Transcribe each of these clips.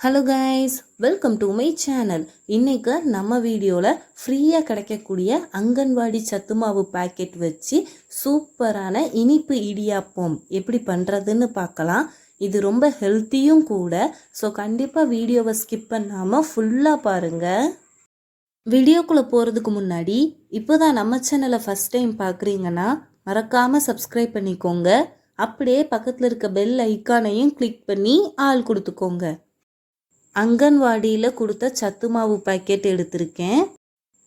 Hello guys welcome to my channel இன்றைக்கு நம்ம வீடியோவில் ஃப்ரீயாக கிடைக்கக்கூடிய அங்கன்வாடி சத்து மாவு பாக்கெட் வச்சு சூப்பரான இனிப்பு இடியாப்பம் எப்படி பண்ணுறதுன்னு பார்க்கலாம். இது ரொம்ப ஹெல்த்தியும் கூட. ஸோ கண்டிப்பாக வீடியோவை ஸ்கிப் பண்ணாமல் ஃபுல்லாக பாருங்கள் வீடியோக்குள்ளே போகிறதுக்கு முன்னாடி இப்போ தான் நம்ம சேனலை ஃபஸ்ட் டைம் பார்க்குறீங்கன்னா மறக்காமல் சப்ஸ்கிரைப் பண்ணிக்கோங்க. அப்படியே பக்கத்தில் இருக்க பெல் ஐக்கானையும் கிளிக் பண்ணி ஆள் கொடுத்துக்கோங்க. அங்கன்வாடியில் கொடுத்த சத்து மாவு பாக்கெட் எடுத்திருக்கேன்.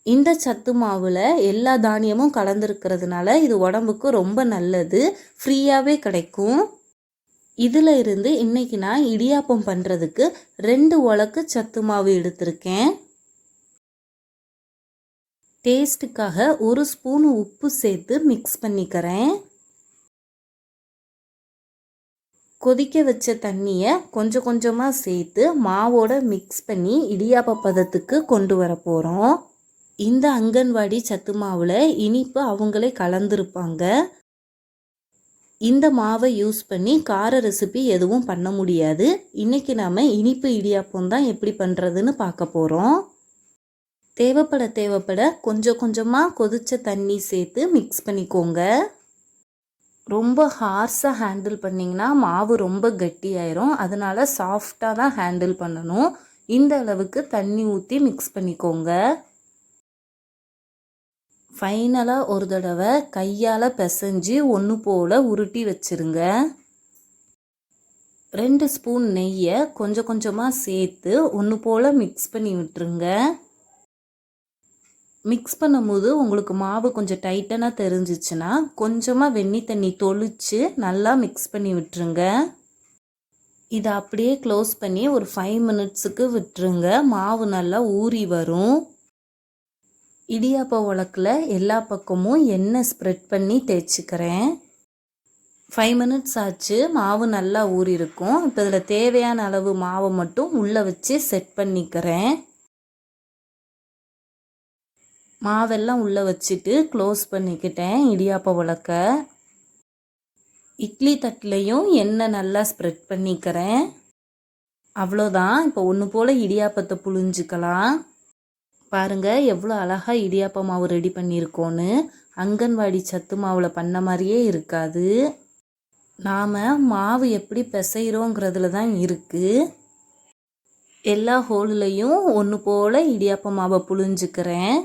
இந்த சத்து மாவில் எல்லா தானியமும் கலந்துருக்கிறதுனால இது உடம்புக்கு ரொம்ப நல்லது ஃப்ரீயாகவே கிடைக்கும். இதில் இருந்து இன்னைக்கு நான் இடியாப்பம் பண்ணுறதுக்கு ரெண்டு உலக்கு சத்து மாவு எடுத்திருக்கேன். டேஸ்ட்டுக்காக ஒரு ஸ்பூன் உப்பு சேர்த்து மிக்ஸ் பண்ணிக்கிறேன். கொதிக்க வச்ச தண்ணியை கொஞ்சம் கொஞ்சமாக சேர்த்து மாவோட மிக்ஸ் பண்ணி இடியாப்ப பதத்துக்கு கொண்டு வர போகிறோம் இந்த அங்கன்வாடி சத்து மாவில் இனிப்பு அவங்களே கலந்துருப்பாங்க. இந்த மாவை யூஸ் பண்ணி கார ரெசிபி எதுவும் பண்ண முடியாது. இன்றைக்கி நாம் இனிப்பு இடியாப்பம் தான் எப்படி பண்ணுறதுன்னு பார்க்க போகிறோம் தேவைப்பட தேவைப்பட கொஞ்சம் கொஞ்சமாக கொதிச்ச தண்ணி சேர்த்து மிக்ஸ் பண்ணிக்கோங்க. ரொம்ப ஹார்ஸாக ஹேண்டில் பண்ணிங்கன்னா மாவு ரொம்ப கட்டியாயிரும். அதனால் சாஃப்டாக தான் ஹேண்டில் பண்ணணும். இந்த அளவுக்கு தண்ணி ஊற்றி மிக்ஸ் பண்ணிக்கோங்க. ஃபைனலாக ஒரு தடவை கையால் பிசைஞ்சு ஒன்று போல் உருட்டி வச்சுருங்க. ரெண்டு ஸ்பூன் நெய்யை கொஞ்சம் கொஞ்சமாக சேர்த்து ஒன்று போல் மிக்ஸ் பண்ணி விட்டுருங்க. மிக்ஸ் பண்ணும்போது உங்களுக்கு மாவு கொஞ்சம் டைட்டனாக தெரிஞ்சிச்சுன்னா கொஞ்சமாக வெந்நி தண்ணி தொளிச்சு நல்லா மிக்ஸ் பண்ணி விட்டுருங்க. இதை அப்படியே க்ளோஸ் பண்ணி ஒரு ஃபைவ் மினிட்ஸுக்கு விட்டுருங்க. மாவு நல்லா ஊறி வரும். இடியாப்ப உலக்கில் எல்லா பக்கமும் எண்ணெய் ஸ்ப்ரெட் பண்ணி தேய்ச்சிக்கிறேன். ஃபைவ் மினிட்ஸ் ஆச்சு. மாவு நல்லா ஊறி இருக்கும் இப்போ இதில் தேவையான அளவு மாவை மட்டும் உள்ளே வச்சு செட் பண்ணிக்கிறேன். மாவெல்லாம் உள்ளே வச்சுட்டு க்ளோஸ் பண்ணிக்கிட்டேன் இடியாப்ப உலக்க இட்லி தட்டுலையும் எண்ணெய் நல்லா ஸ்ப்ரெட் பண்ணிக்கிறேன். அவ்வளோதான். இப்போ ஒன்று போல் இடியாப்பத்தை புழிஞ்சிக்கலாம். பாருங்கள் எவ்வளோ அழகாக இடியாப்ப மாவு ரெடி பண்ணியிருக்கோன்னு. அங்கன்வாடி சத்து மாவில் பண்ண மாதிரியே இருக்காது. நாம் மாவு எப்படி பிசைகிறோங்கிறதுல தான் இருக்குது எல்லா ஹோல்லையும் ஒன்று போல் இடியாப்ப மாவை புழிஞ்சிக்கிறேன்.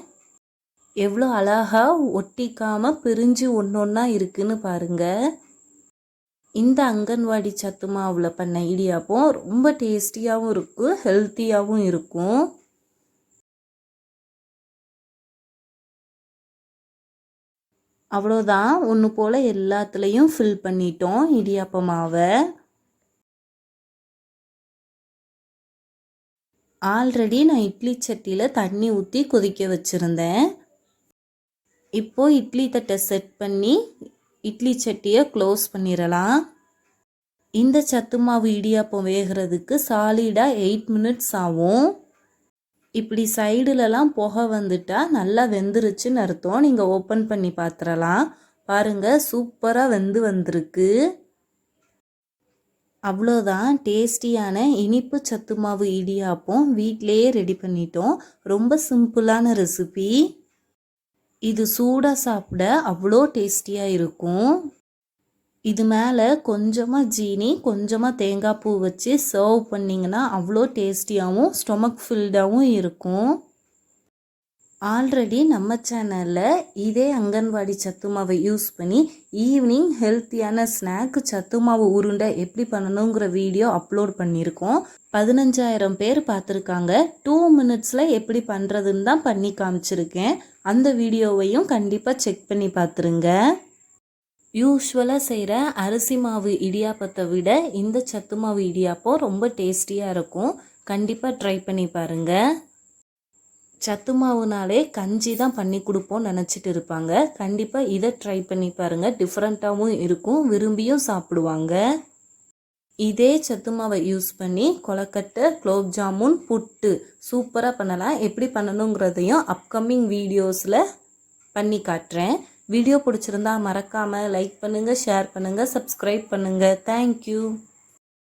எவ்வளோ அழகாக ஒட்டிக்காமல் பிரிஞ்சு ஒன்று ஒன்றா இருக்குன்னு பாருங்கள் இந்த அங்கன்வாடி சத்து மாவில் பண்ண இடியாப்பம் ரொம்ப டேஸ்டியாகவும் இருக்கும் ஹெல்த்தியாகவும் இருக்கும். அவ்வளோதான். ஒன்று போல் எல்லாத்துலேயும் ஃபில் பண்ணிட்டோம் இடியாப்ப மாவை. ஆல்ரெடி நான் இட்லி சட்டியில் தண்ணி ஊற்றி கொதிக்க வச்சுருந்தேன். இப்போது இட்லி தட்டை செட் பண்ணி இட்லி சட்டியை க்ளோஸ் பண்ணிடலாம். இந்த சத்து மாவு இடியாப்பம் வேகிறதுக்கு சாலிடாக எயிட் மினிட்ஸ் ஆகும். இப்படி சைடுலலாம் புகை வந்துட்டால் நல்லா வெந்துருச்சுன்னு அர்த்தம். நீங்கள் ஓப்பன் பண்ணி பார்த்துடலாம் பாருங்கள் சூப்பராக வெந்து வந்திருக்கு. அவ்வளோதான். டேஸ்டியான இனிப்பு சத்து மாவு இடியாப்பம் வீட்டிலையே ரெடி பண்ணிட்டோம். ரொம்ப சிம்பிளான ரெசிபி இது சூடாக சாப்பிட அவ்வளோ டேஸ்டியாக இருக்கும். இது மேலே கொஞ்சமாக ஜீனி கொஞ்சமாக தேங்காய் பூ வச்சு சர்வ் பண்ணிங்கன்னா அவ்வளோ டேஸ்டியாகவும் ஸ்டொமக் ஃபில்டாகவும் இருக்கும். ஆல்ரெடி நம்ம சேனலில் இதே அங்கன்வாடி சத்து மாவை யூஸ் பண்ணி ஈவினிங் ஹெல்த்தியான ஸ்நாக்கு சத்து மாவு உருண்டை எப்படி பண்ணணுங்கிற வீடியோ அப்லோட் பண்ணியிருக்கோம். பதினஞ்சாயிரம் பேர் பார்த்துருக்காங்க. டூ மினிட்ஸில் எப்படி பண்ணுறதுன்னு தான் பண்ணி காமிச்சிருக்கேன். அந்த வீடியோவையும் கண்டிப்பாக செக் பண்ணி பார்த்துருங்க. யூஸ்வலாக செய்கிற அரிசி மாவு இடியாப்பத்தை விட இந்த சத்து மாவு இடியாப்பம் ரொம்ப டேஸ்டியாக இருக்கும். கண்டிப்பாக ட்ரை பண்ணி பாருங்கள் சத்து மாவுனாலே கஞ்சி தான் பண்ணி கொடுப்போம்னு நினச்சிட்டு இருப்பாங்க. கண்டிப்பாக இதை ட்ரை பண்ணி பாருங்கள் டிஃப்ரெண்ட்டாகவும் இருக்கும். விரும்பியும் சாப்பிடுவாங்க. இதே சத்து மாவை யூஸ் பண்ணி கொலக்கட்டை குலோப் ஜாமுன் புட்டு சூப்பராக பண்ணலாம். எப்படி பண்ணணுங்கிறதையும் அப்கமிங் வீடியோஸில் பண்ணி காட்டுறேன். வீடியோ பிடிச்சிருந்தா மறக்காமல் லைக் பண்ணுங்கள் ஷேர் பண்ணுங்கள் சப்ஸ்கிரைப் பண்ணுங்கள் தேங்க்யூ